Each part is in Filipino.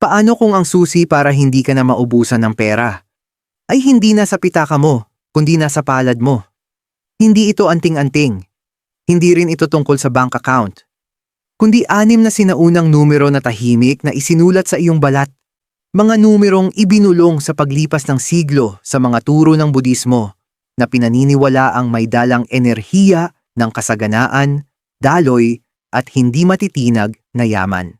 Paano kung ang susi para hindi ka na maubusan ng pera? Ay hindi na sa pitaka mo, kundi nasa palad mo. Hindi ito anting-anting. Hindi rin ito tungkol sa bank account. Kundi anim na sinaunang numero na tahimik na isinulat sa iyong balat. Mga numerong ibinulong sa paglipas ng siglo sa mga turo ng Budismo na pinaniniwala ang may dalang enerhiya ng kasaganaan, daloy, at hindi matitinag na yaman.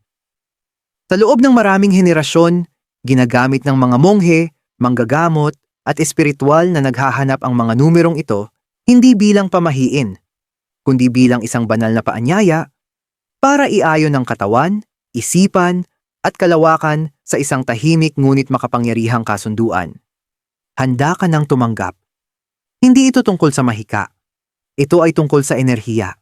Sa loob ng maraming henerasyon, ginagamit ng mga monghe, manggagamot, at espiritual na naghahanap ang mga numerong ito hindi bilang pamahiin, kundi bilang isang banal na paanyaya para iayon ang katawan, isipan, at kalawakan sa isang tahimik ngunit makapangyarihang kasunduan. Handa ka nang tumanggap. Hindi ito tungkol sa mahika. Ito ay tungkol sa enerhiya.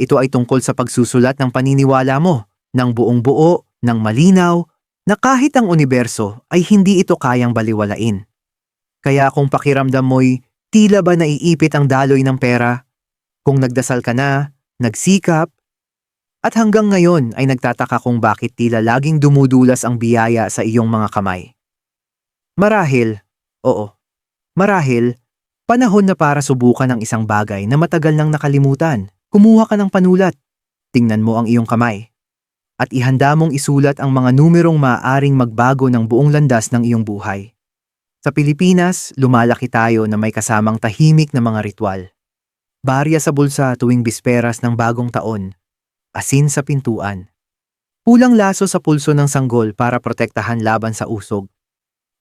Ito ay tungkol sa pagsusulat ng paniniwala mo, ng buong buo, ng malinaw, na kahit ang universo ay hindi ito kayang baliwalain. Kaya kung pakiramdam mo'y tila ba naiipit ang daloy ng pera, kung nagdasal ka na, nagsikap, at hanggang ngayon ay nagtataka kung bakit tila laging dumudulas ang biyaya sa iyong mga kamay. Marahil, oo, marahil, panahon na para subukan ang isang bagay na matagal nang nakalimutan. Kumuha ka ng panulat. Tingnan mo ang iyong kamay. At ihanda mong isulat ang mga numerong maaaring magbago ng buong landas ng iyong buhay. Sa Pilipinas, lumalaki tayo na may kasamang tahimik na mga ritual. Barya sa bulsa tuwing bisperas ng bagong taon. Asin sa pintuan. Pulang laso sa pulso ng sanggol para protektahan laban sa usog.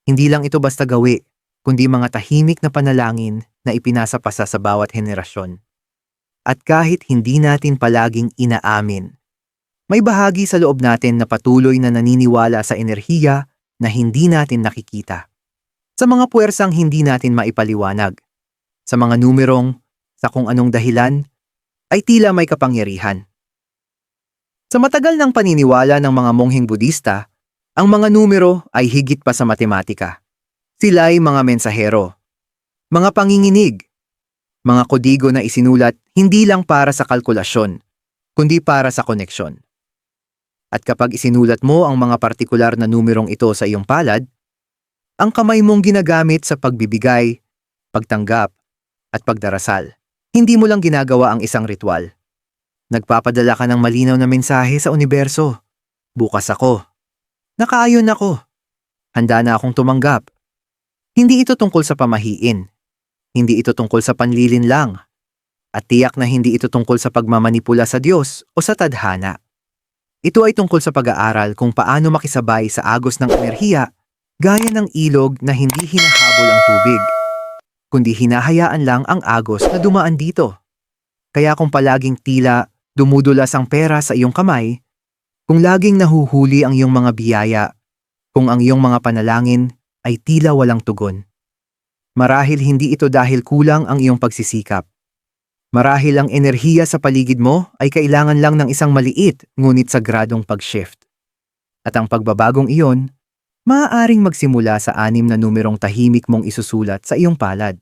Hindi lang ito basta gawi, kundi mga tahimik na panalangin na ipinasapasa sa bawat henerasyon. At kahit hindi natin palaging inaamin, may bahagi sa loob natin na patuloy na naniniwala sa enerhiya na hindi natin nakikita. Sa mga puwersang hindi natin maipaliwanag. Sa mga numerong, sa kung anong dahilan, ay tila may kapangyarihan. Sa matagal ng paniniwala ng mga mongheng Budista, ang mga numero ay higit pa sa matematika. Sila ay mga mensahero, mga panginginig, mga kodigo na isinulat hindi lang para sa kalkulasyon, kundi para sa koneksyon. At kapag isinulat mo ang mga partikular na numerong ito sa iyong palad, ang kamay mong ginagamit sa pagbibigay, pagtanggap, at pagdarasal. Hindi mo lang ginagawa ang isang ritual. Nagpapadala ka ng malinaw na mensahe sa universo. Bukas ako. Nakaayon ako. Handa na akong tumanggap. Hindi ito tungkol sa pamahiin. Hindi ito tungkol sa panlilin lang. At tiyak na hindi ito tungkol sa pagmamanipula sa Diyos o sa tadhana. Ito ay tungkol sa pag-aaral kung paano makisabay sa agos ng enerhiya gaya ng ilog na hindi hinahabol ang tubig, kundi hinahayaan lang ang agos na dumaan dito. Kaya kung palaging tila dumudulas ang pera sa iyong kamay, kung laging nahuhuli ang iyong mga biyaya, kung ang iyong mga panalangin ay tila walang tugon, Marahil hindi ito dahil kulang ang iyong pagsisikap. Marahil ang enerhiya sa paligid mo ay kailangan lang ng isang maliit ngunit sagradong pag-shift. At ang pagbabagong iyon, maaaring magsimula sa anim na numerong tahimik mong isusulat sa iyong palad.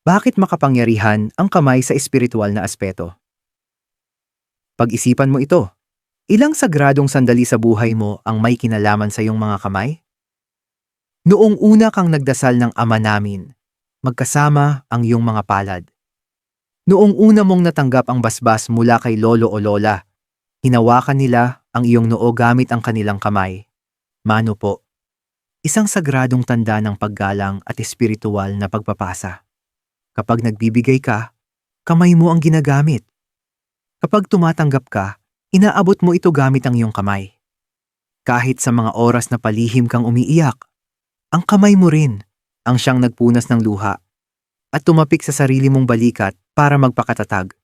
Bakit makapangyarihan ang kamay sa espiritual na aspeto? Pag-isipan mo ito. Ilang sagradong sandali sa buhay mo ang may kinalaman sa iyong mga kamay? Noong una kang nagdasal ng Ama namin, magkasama ang iyong mga palad. Noong una mong natanggap ang basbas mula kay lolo o lola, hinawakan nila ang iyong noo gamit ang kanilang kamay. Mano po. Isang sagradong tanda ng paggalang at espiritual na pagpapasa. Kapag nagbibigay ka, kamay mo ang ginagamit. Kapag tumatanggap ka, inaabot mo ito gamit ang iyong kamay. Kahit sa mga oras na palihim kang umiiyak, ang kamay mo rin ang siyang nagpunas ng luha at tumapik sa sarili mong balikat para magpakatatag.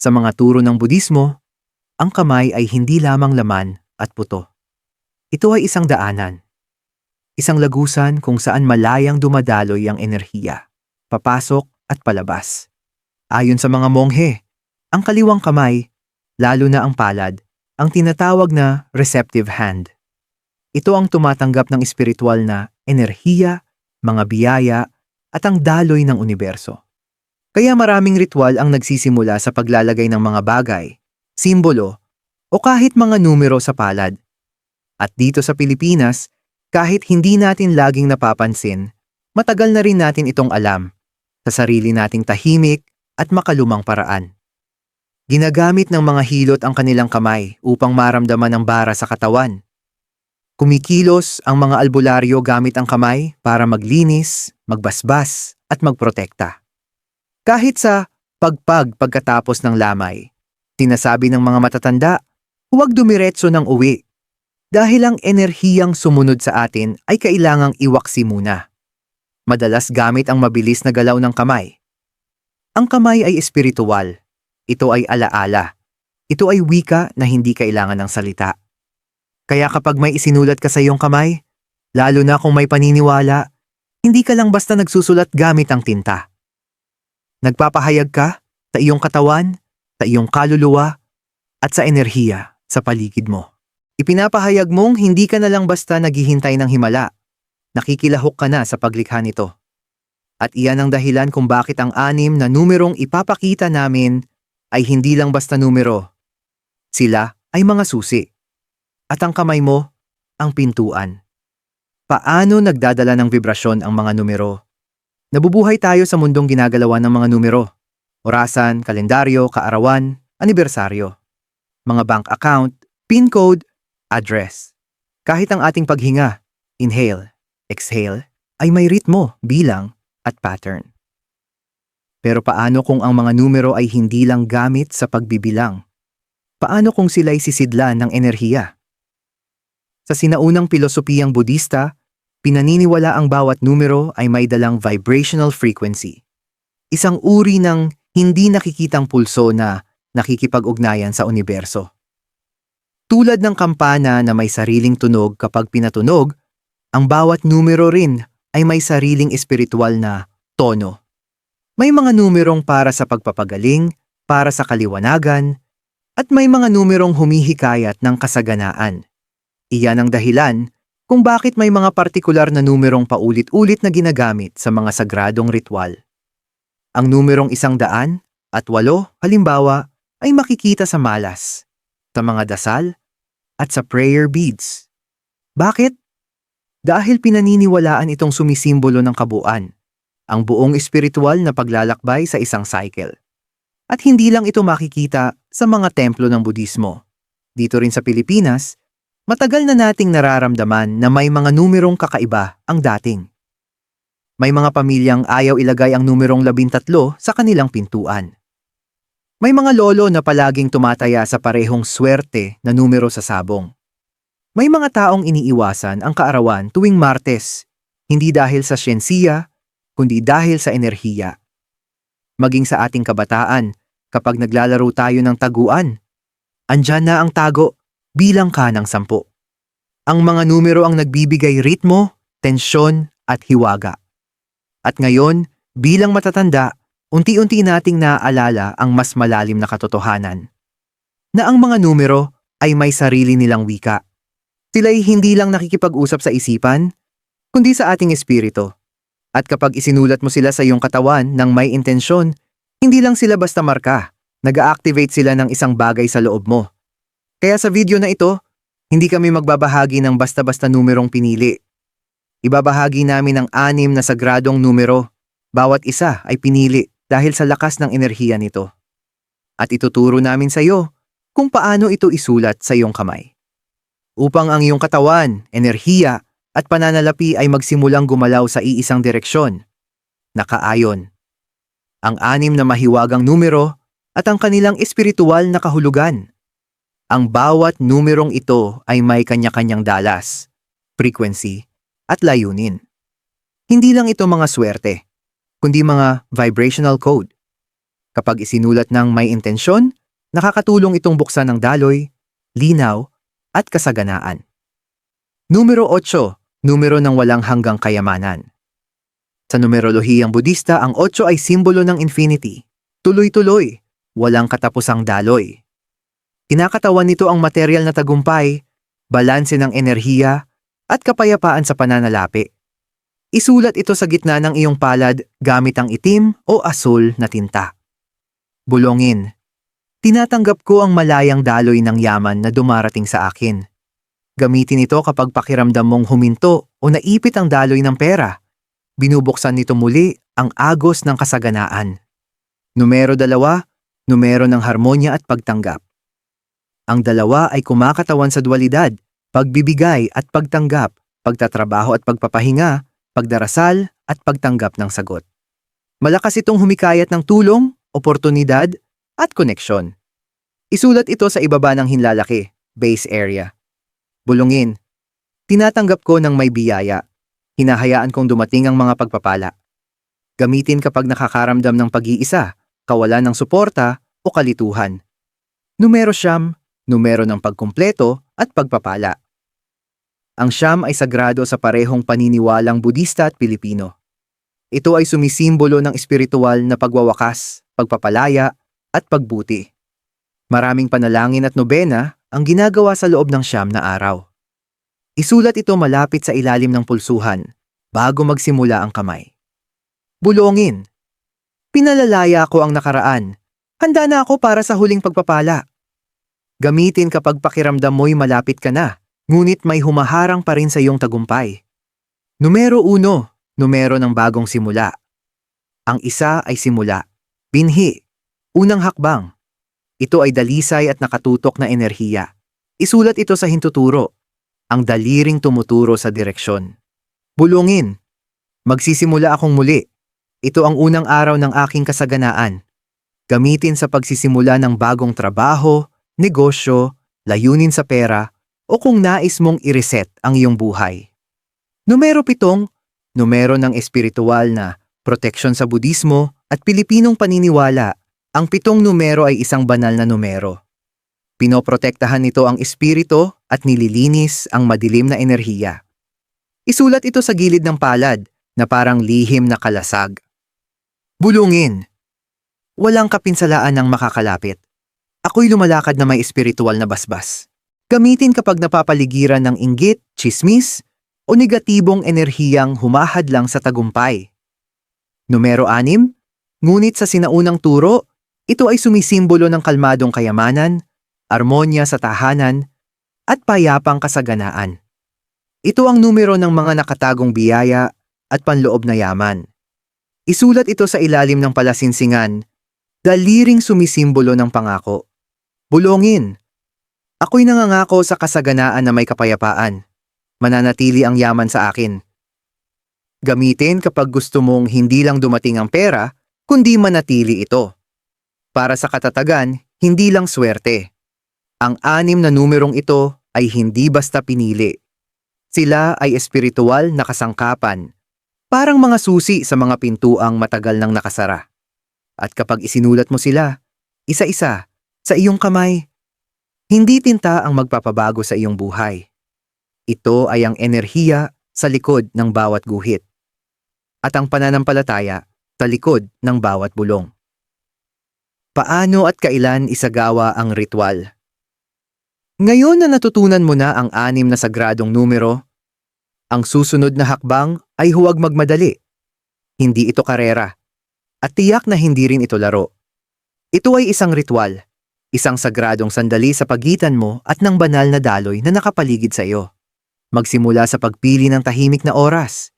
Sa mga turo ng Budismo, ang kamay ay hindi lamang laman at puto. Ito ay isang daanan. Isang lagusan kung saan malayang dumadaloy ang enerhiya, papasok at palabas. Ayon sa mga monghe, ang kaliwang kamay, lalo na ang palad, ang tinatawag na receptive hand. Ito ang tumatanggap ng espiritual na enerhiya, mga biyaya, at ang daloy ng universo. Kaya maraming ritual ang nagsisimula sa paglalagay ng mga bagay, simbolo, o kahit mga numero sa palad. At dito sa Pilipinas, kahit hindi natin laging napapansin, matagal na rin natin itong alam sa sarili nating tahimik at makalumang paraan. Ginagamit ng mga hilot ang kanilang kamay upang maramdaman ang bara sa katawan. Kumikilos ang mga albularyo gamit ang kamay para maglinis, magbasbas, at magprotekta. Kahit sa pagpag pagkatapos ng lamay, sinasabi ng mga matatanda, huwag dumiretso ng uwi dahil ang enerhiyang sumunod sa atin ay kailangang iwaksi muna. Madalas gamit ang mabilis na galaw ng kamay. Ang kamay ay espiritual. Ito ay alaala. Ito ay wika na hindi kailangan ng salita. Kaya kapag may isinulat ka sa iyong kamay, lalo na kung may paniniwala, hindi ka lang basta nagsusulat gamit ang tinta. Nagpapahayag ka sa iyong katawan, sa iyong kaluluwa, at sa enerhiya sa paligid mo. Ipinapahayag mong hindi ka na lang basta naghihintay ng himala. Nakikilahok ka na sa paglikha nito. At iyan ang dahilan kung bakit ang anim na numerong ipapakita namin ay hindi lang basta numero. Sila ay mga susi. At ang kamay mo, ang pintuan. Paano nagdadala ng vibrasyon ang mga numero? Nabubuhay tayo sa mundong ginagalawan ng mga numero. Orasan, kalendaryo, kaarawan, anibersaryo. Mga bank account, PIN code, address. Kahit ang ating paghinga, inhale, exhale, ay may ritmo, bilang, at pattern. Pero paano kung ang mga numero ay hindi lang gamit sa pagbibilang? Paano kung sila'y sisidlan ng enerhiya? Sa sinaunang pilosopiyang Budista, pinaniniwala ang bawat numero ay may dalang vibrational frequency. Isang uri ng hindi nakikitang pulso na nakikipag-ugnayan sa universo. Tulad ng kampana na may sariling tunog kapag pinatunog, ang bawat numero rin ay may sariling espiritual na tono. May mga numerong para sa pagpapagaling, para sa kaliwanagan, at may mga numerong humihikayat ng kasaganaan. Iyan ang dahilan kung bakit may mga partikular na numerong paulit-ulit na ginagamit sa mga sagradong ritual. Ang numerong isang daan at walo, halimbawa, ay makikita sa malas, sa mga dasal, at sa prayer beads. Bakit? Dahil pinaniniwalaan itong sumisimbolo ng kabuuan, ang buong espiritual na paglalakbay sa isang cycle. At hindi lang ito makikita sa mga templo ng Budismo. Dito rin sa Pilipinas, matagal na nating nararamdaman na may mga numerong kakaiba ang dating. May mga pamilyang ayaw ilagay ang numerong labintatlo sa kanilang pintuan. May mga lolo na palaging tumataya sa parehong swerte na numero sa sabong. May mga taong iniiwasan ang kaarawan tuwing Martes, hindi dahil sa siyensiya, kundi dahil sa enerhiya. Maging sa ating kabataan, kapag naglalaro tayo ng taguan, andyan na ang tago, bilang ka ng sampu. Ang mga numero ang nagbibigay ritmo, tensyon, at hiwaga. At ngayon, bilang matatanda, unti-unti nating naaalala ang mas malalim na katotohanan. Na ang mga numero ay may sarili nilang wika. Sila'y hindi lang nakikipag-usap sa isipan, kundi sa ating espiritu. At kapag isinulat mo sila sa iyong katawan ng may intensyon, hindi lang sila basta marka, nag-activate sila ng isang bagay sa loob mo. Kaya sa video na ito, hindi kami magbabahagi ng basta-basta numerong pinili. Ibabahagi namin ang anim na sagradong numero. Bawat isa ay pinili dahil sa lakas ng enerhiya nito. At ituturo namin sa iyo kung paano ito isulat sa iyong kamay. Upang ang iyong katawan, enerhiya, at pananalapi ay magsimulang gumalaw sa iisang direksyon. Nakaayon. Ang anim na mahiwagang numero at ang kanilang espiritual na kahulugan. Ang bawat numerong ito ay may kanya-kanyang dalas, frequency, at layunin. Hindi lang ito mga swerte, kundi mga vibrational code. Kapag isinulat ng may intensyon, nakakatulong itong buksan ng daloy, linaw, at kasaganaan. Numero 8, numero ng walang hanggang kayamanan. Sa numerolohiyang Budista, ang 8 ay simbolo ng infinity, tuloy-tuloy, walang katapusang daloy. Kinakatawan nito ang material na tagumpay, balanse ng enerhiya, at kapayapaan sa pananalapi. Isulat ito sa gitna ng iyong palad gamit ang itim o asul na tinta. Bulongin. Tinatanggap ko ang malayang daloy ng yaman na dumarating sa akin. Gamitin ito kapag pakiramdam mong huminto o naipit ang daloy ng pera. Binubuksan nito muli ang agos ng kasaganaan. Numero dalawa, numero ng harmonya at pagtanggap. Ang dalawa ay kumakatawan sa dualidad, pagbibigay at pagtanggap, pagtatrabaho at pagpapahinga, pagdarasal at pagtanggap ng sagot. Malakas itong humikayat ng tulong, oportunidad at koneksyon. Isulat ito sa ibaba ng hinlalaki, base area. Bulungin. Tinatanggap ko ng may biyaya. Hinahayaan kong dumating ang mga pagpapala. Gamitin kapag nakakaramdam ng pag-iisa, kawalan ng suporta o kalituhan. Numero siyam, numero ng pagkumpleto at pagpapala. Ang siyam ay sagrado sa parehong paniniwalang Budista at Pilipino. Ito ay sumisimbolo ng espiritual na pagwawakas, pagpapalaya at pagbuti. Maraming panalangin at nobena ang ginagawa sa loob ng siyam na araw. Isulat ito malapit sa ilalim ng pulsuhan bago magsimula ang kamay. Bulongin. Pinalalaya ko ang nakaraan. Handa na ako para sa huling pagpapala. Gamitin kapag pakiramdam mo'y malapit ka na, ngunit may humaharang pa rin sa iyong tagumpay. Numero uno, numero ng bagong simula. Ang isa ay simula. Binhi. Unang hakbang. Ito ay dalisay at nakatutok na enerhiya. Isulat ito sa hintuturo. Ang daliring tumuturo sa direksyon. Bulungin. Magsisimula akong muli. Ito ang unang araw ng aking kasaganaan. Gamitin sa pagsisimula ng bagong trabaho, negosyo, layunin sa pera, o kung nais mong i-reset ang iyong buhay. Numero pitong, numero ng espiritual na proteksyon sa Budismo at Pilipinong paniniwala ang pitong numero ay isang banal na numero. Pinoprotektahan nito ang espiritu at nililinis ang madilim na enerhiya. Isulat ito sa gilid ng palad na parang lihim na kalasag. Bulungin. Walang kapinsalaan ng makakalapit. Ako'y lumalakad na may espiritual na basbas. Gamitin kapag napapaligiran ng inggit, chismis, o negatibong enerhiyang humahadlang sa tagumpay. Numero 6, ngunit sa sinaunang turo, ito ay sumisimbolo ng kalmadong kayamanan, armonya sa tahanan, at payapang kasaganaan. Ito ang numero ng mga nakatagong biyaya at panloob na yaman. Isulat ito sa ilalim ng palasinsingan, daliring sumisimbolo ng pangako. Bulongin. Ako'y nangangako sa kasaganaan na may kapayapaan. Mananatili ang yaman sa akin. Gamitin kapag gusto mong hindi lang dumating ang pera, kundi manatili ito. Para sa katatagan, hindi lang swerte. Ang anim na numerong ito ay hindi basta pinili. Sila ay espiritual na kasangkapan, parang mga susi sa mga pintuang matagal nang nakasara. At kapag isinulat mo sila, isa-isa, sa iyong kamay, hindi tinta ang magpapabago sa iyong buhay. Ito ay ang enerhiya sa likod ng bawat guhit. At ang pananampalataya sa likod ng bawat bulong. Paano at kailan isagawa ang ritual? Ngayon na natutunan mo na ang anim na sagradong numero, ang susunod na hakbang ay huwag magmadali. Hindi ito karera. At tiyak na hindi rin ito laro. Ito ay isang ritual, isang sagradong sandali sa pagitan mo at ng banal na daloy na nakapaligid sa iyo. Magsimula sa pagpili ng tahimik na oras.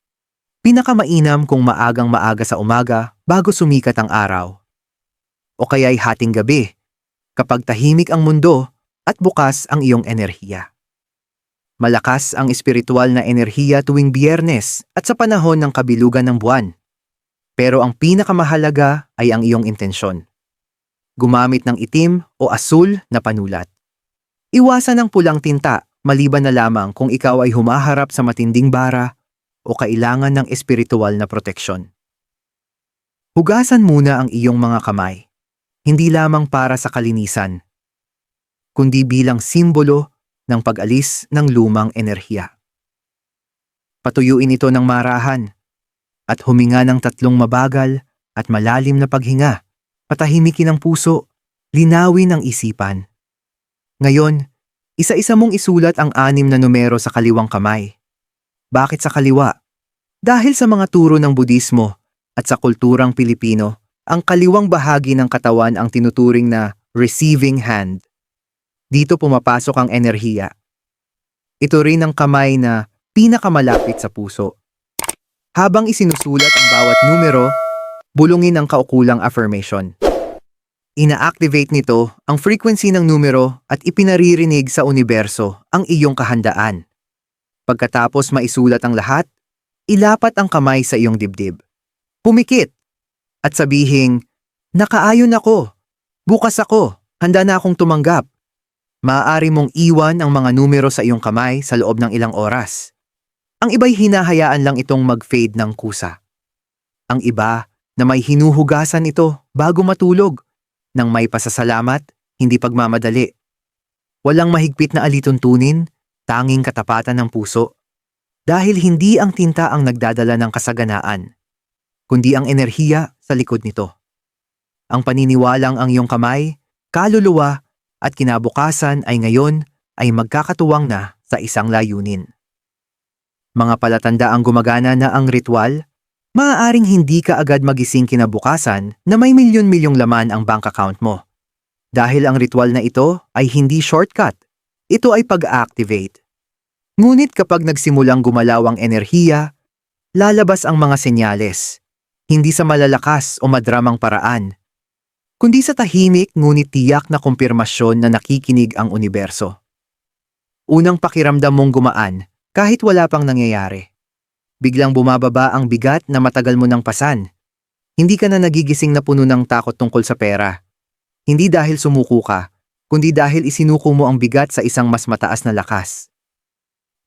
Pinakamainam kung maagang maaga sa umaga bago sumikat ang araw o kaya'y hating gabi, kapag tahimik ang mundo at bukas ang iyong enerhiya. Malakas ang espiritual na enerhiya tuwing biyernes at sa panahon ng kabilugan ng buwan. Pero ang pinakamahalaga ay ang iyong intensyon. Gumamit ng itim o asul na panulat. Iwasan ang pulang tinta maliban na lamang kung ikaw ay humaharap sa matinding bara o kailangan ng espiritual na proteksyon. Hugasan muna ang iyong mga kamay hindi lamang para sa kalinisan, kundi bilang simbolo ng pag-alis ng lumang enerhiya. Patuyuin ito ng marahan at huminga ng tatlong mabagal at malalim na paghinga, patahimikin ang puso, linawin ang isipan. Ngayon, isa-isa mong isulat ang anim na numero sa kaliwang kamay. Bakit sa kaliwa? Dahil sa mga turo ng Budismo at sa kulturang Pilipino, ang kaliwang bahagi ng katawan ang tinuturing na receiving hand. Dito pumapasok ang enerhiya. Ito rin ang kamay na pinakamalapit sa puso. Habang isinusulat ang bawat numero, bulungin ang kaukulang affirmation. Ina-activate nito ang frequency ng numero at ipinaririnig sa universo ang iyong kahandaan. Pagkatapos maisulat ang lahat, ilapat ang kamay sa iyong dibdib. Pumikit at sabihing, Nakaayon ako, bukas ako, handa na akong tumanggap. Maaari mong iwan ang mga numero sa iyong kamay sa loob ng ilang oras. Ang iba'y hinahayaan lang itong mag-fade ng kusa. Ang iba na may hinuhugasan ito bago matulog nang may pasasalamat, hindi pagmamadali. Walang mahigpit na alituntunin, tanging katapatan ng puso. Dahil hindi ang tinta ang nagdadala ng kasaganaan, kundi ang enerhiya sa likod nito. Ang paniniwalang ang iyong kamay, kaluluwa at kinabukasan ay ngayon ay magkakatuwang na sa isang layunin. Mga palatandaang gumagana na ang ritual, maaaring hindi ka agad magising kinabukasan na may milyon-milyong laman ang bank account mo. Dahil ang ritual na ito ay hindi shortcut, ito ay pag-activate. Ngunit kapag nagsimulang gumalaw ang enerhiya, lalabas ang mga senyales, hindi sa malalakas o madramang paraan, kundi sa tahimik ngunit tiyak na kumpirmasyon na nakikinig ang universo. Unang pakiramdam mong gumaan kahit wala pang nangyayari. Biglang bumababa ang bigat na matagal mo nang pasan. Hindi ka na nagigising na puno ng takot tungkol sa pera. Hindi dahil sumuko ka, kundi dahil isinuko mo ang bigat sa isang mas mataas na lakas.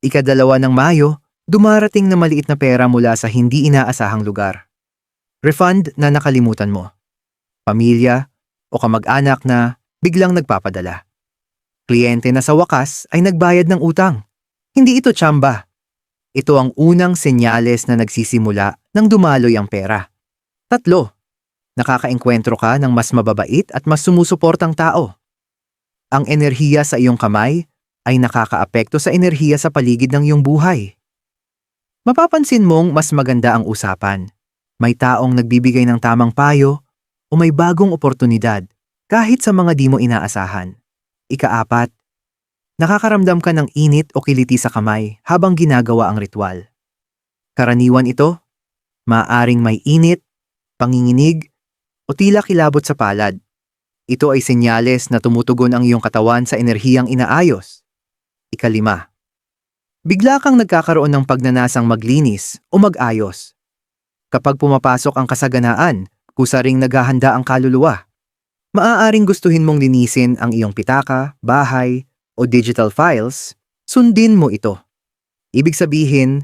Ikadalawa ng Mayo, dumarating na maliit na pera mula sa hindi inaasahang lugar. Refund na nakalimutan mo pamilya, o kamag-anak na biglang nagpapadala. Kliyente na sa wakas ay nagbayad ng utang. Hindi ito tsamba. Ito ang unang senyales na nagsisimula nang dumaloy ang pera. Tatlo, nakakaengkwentro ka ng mas mababait at mas sumusuportang tao. Ang enerhiya sa iyong kamay ay nakakaapekto sa enerhiya sa paligid ng iyong buhay. Mapapansin mong mas maganda ang usapan. May taong nagbibigay ng tamang payo o may bagong oportunidad kahit sa mga di mo inaasahan. Ikaapat, nakakaramdam ka ng init o kiliti sa kamay habang ginagawa ang ritual. Karaniwan ito, maaring may init, panginginig, o tila kilabot sa palad. Ito ay senyales na tumutugon ang iyong katawan sa enerhiyang inaayos. Ikalima, bigla kang nagkakaroon ng pagnanasang maglinis o mag-ayos. Kapag pumapasok ang kasaganaan, kusa ring naghahanda ang kaluluwa. Maaaring gustuhin mong linisin ang iyong pitaka, bahay, o digital files, sundin mo ito. Ibig sabihin,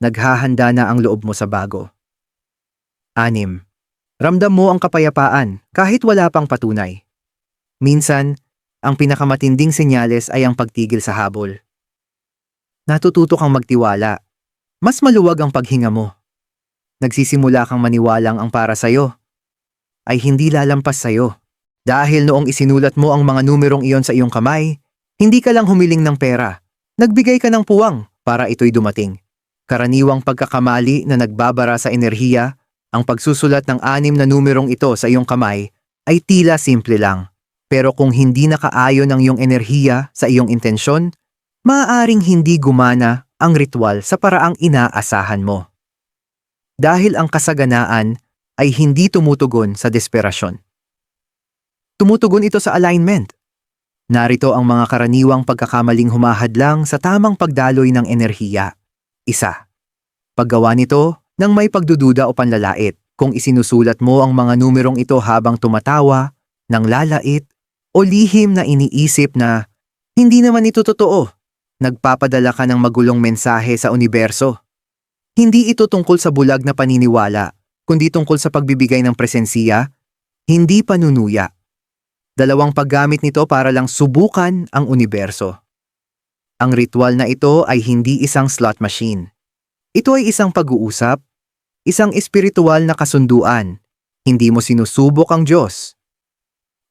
naghahanda na ang loob mo sa bago. Anim. Ramdam mo ang kapayapaan kahit wala pang patunay. Minsan, ang pinakamatinding senyales ay ang pagtigil sa habol. Natututo kang magtiwala. Mas maluwag ang paghinga mo. Nagsisimula kang maniwalang ang para sa'yo ay hindi lalampas sa'yo. Dahil noong isinulat mo ang mga numerong iyon sa iyong kamay, hindi ka lang humiling ng pera. Nagbigay ka ng puwang para ito'y dumating. Karaniwang pagkakamali na nagbabara sa enerhiya, ang pagsusulat ng anim na numerong ito sa iyong kamay ay tila simple lang. Pero kung hindi nakaayon ang iyong enerhiya sa iyong intensyon, maaaring hindi gumana ang ritual sa paraang inaasahan mo. Dahil ang kasaganaan ay hindi tumutugon sa desperasyon. Tumutugon ito sa alignment. Narito ang mga karaniwang pagkakamaling humahadlang sa tamang pagdaloy ng enerhiya. Isa. Paggawa nito nang may pagdududa o panlalait kung isinusulat mo ang mga numerong ito habang tumatawa, nang lalait, o lihim na iniisip na hindi naman ito totoo. Nagpapadala ka ng magulong mensahe sa universo. Hindi ito tungkol sa bulag na paniniwala, kundi tungkol sa pagbibigay ng presensiya, hindi panunuya. Dalawang paggamit nito para lang subukan ang universo. Ang ritual na ito ay hindi isang slot machine. Ito ay isang pag-uusap, isang espiritual na kasunduan. Hindi mo sinusubok ang Diyos.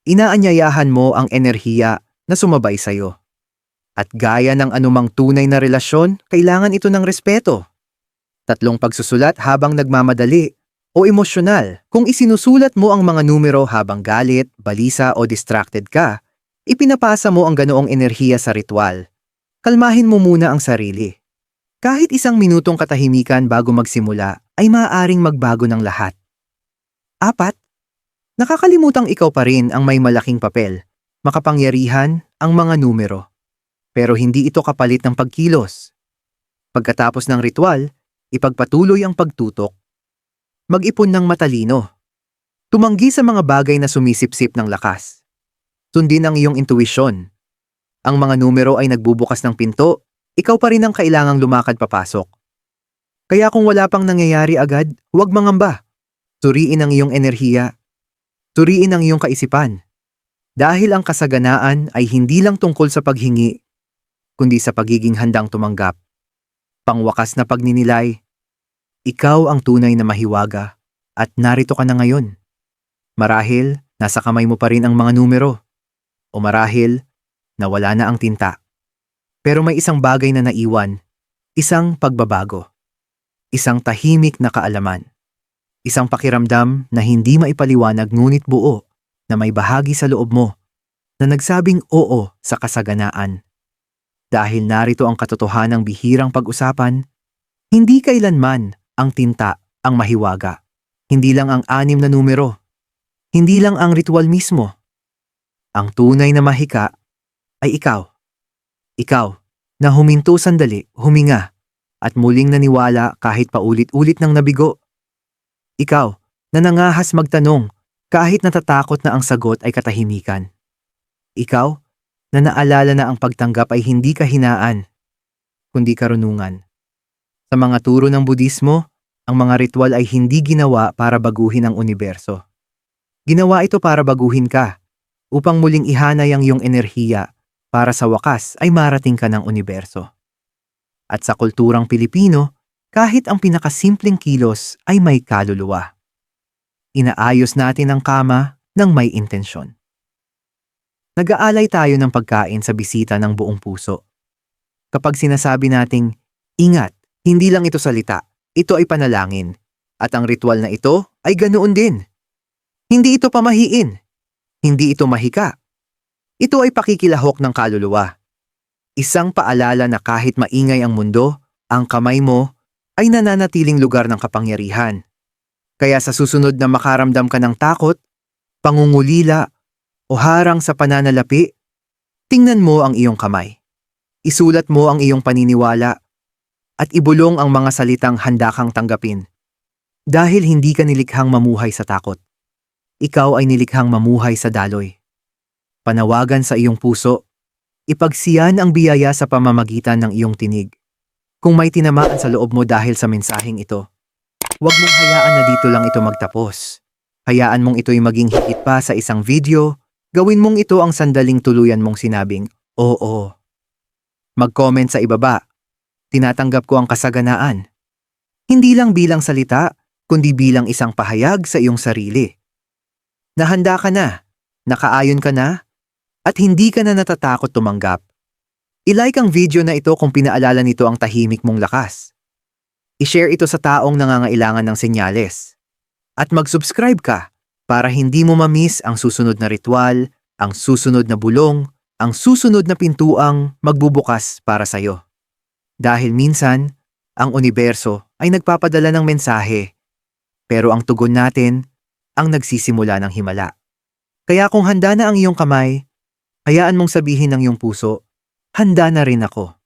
Inaanyayahan mo ang enerhiya na sumabay sa'yo. At gaya ng anumang tunay na relasyon, kailangan ito ng respeto. Tatlong pagsusulat habang nagmamadali o emosyonal. Kung isinusulat mo ang mga numero habang galit, balisa o distracted ka, ipinapasa mo ang ganoong enerhiya sa ritual. kalmahin mo muna ang sarili. Kahit isang minutong katahimikan bago magsimula ay maaaring magbago ng lahat. Apat, nakakalimutang ikaw pa rin ang may malaking papel, makapangyarihan ang mga numero. Pero hindi ito kapalit ng pagkilos. Pagkatapos ng ritual, ipagpatuloy ang pagtutok. Mag-ipon ng matalino. Tumanggi sa mga bagay na sumisipsip ng lakas. Sundin ang iyong intuisyon. Ang mga numero ay nagbubukas ng pinto, ikaw pa rin ang kailangang lumakad papasok. Kaya kung wala pang nangyayari agad, huwag mangamba. Suriin ang iyong enerhiya. Suriin ang iyong kaisipan. Dahil ang kasaganaan ay hindi lang tungkol sa paghingi, kundi sa pagiging handang tumanggap. Pangwakas na pagninilay, ikaw ang tunay na mahiwaga at narito ka na ngayon. Marahil, nasa kamay mo pa rin ang mga numero. O marahil, nawala na ang tinta. Pero may isang bagay na naiwan, isang pagbabago. Isang tahimik na kaalaman. Isang pakiramdam na hindi maipaliwanag ngunit buo na may bahagi sa loob mo na nagsabing oo sa kasaganaan. Dahil narito ang katotohanang bihirang pag-usapan, hindi kailanman ang tinta ang mahiwaga. Hindi lang ang anim na numero. Hindi lang ang ritual mismo. Ang tunay na mahika ay ikaw. Ikaw na huminto sandali, huminga, at muling naniwala kahit paulit-ulit ng nabigo. Ikaw na nangahas magtanong kahit natatakot na ang sagot ay katahimikan. Ikaw na naalala na ang pagtanggap ay hindi kahinaan, kundi karunungan. Sa mga turo ng Budismo, ang mga ritual ay hindi ginawa para baguhin ang universo. Ginawa ito para baguhin ka, upang muling ihanay ang iyong enerhiya para sa wakas ay marating ka ng universo. At sa kulturang Pilipino, kahit ang pinakasimpleng kilos ay may kaluluwa. Inaayos natin ang kama ng may intensyon. Nag-aalay tayo ng pagkain sa bisita ng buong puso. Kapag sinasabi nating, ingat, hindi lang ito salita, ito ay panalangin, at ang ritual na ito ay ganoon din. Hindi ito pamahiin, hindi ito mahika. Ito ay pakikilahok ng kaluluwa. Isang paalala na kahit maingay ang mundo, ang kamay mo ay nananatiling lugar ng kapangyarihan. Kaya sa susunod na makaramdam ka ng takot, pangungulila, o harang sa pananalapi, tingnan mo ang iyong kamay. Isulat mo ang iyong paniniwala at ibulong ang mga salitang handa kang tanggapin. Dahil hindi ka nilikhang mamuhay sa takot. Ikaw ay nilikhang mamuhay sa daloy. Panawagan sa iyong puso, ipagsiyan ang biyaya sa pamamagitan ng iyong tinig. Kung may tinamaan sa loob mo dahil sa mensaheng ito, huwag mong hayaan na dito lang ito magtapos. Hayaan mong ito'y maging higit pa sa isang video Gawin mong ito ang sandaling tuluyan mong sinabing, oo. Mag-comment sa ibaba. Tinatanggap ko ang kasaganaan. Hindi lang bilang salita, kundi bilang isang pahayag sa iyong sarili. Nahanda ka na, nakaayon ka na, at hindi ka na natatakot tumanggap. I-like ang video na ito kung pinaalala nito ang tahimik mong lakas. I-share ito sa taong nangangailangan ng senyales. At mag-subscribe ka para hindi mo mamiss ang susunod na ritual, ang susunod na bulong, ang susunod na pintuang magbubukas para sa'yo. Dahil minsan, ang universo ay nagpapadala ng mensahe, pero ang tugon natin ang nagsisimula ng himala. Kaya kung handa na ang iyong kamay, hayaan mong sabihin ng iyong puso, handa na rin ako.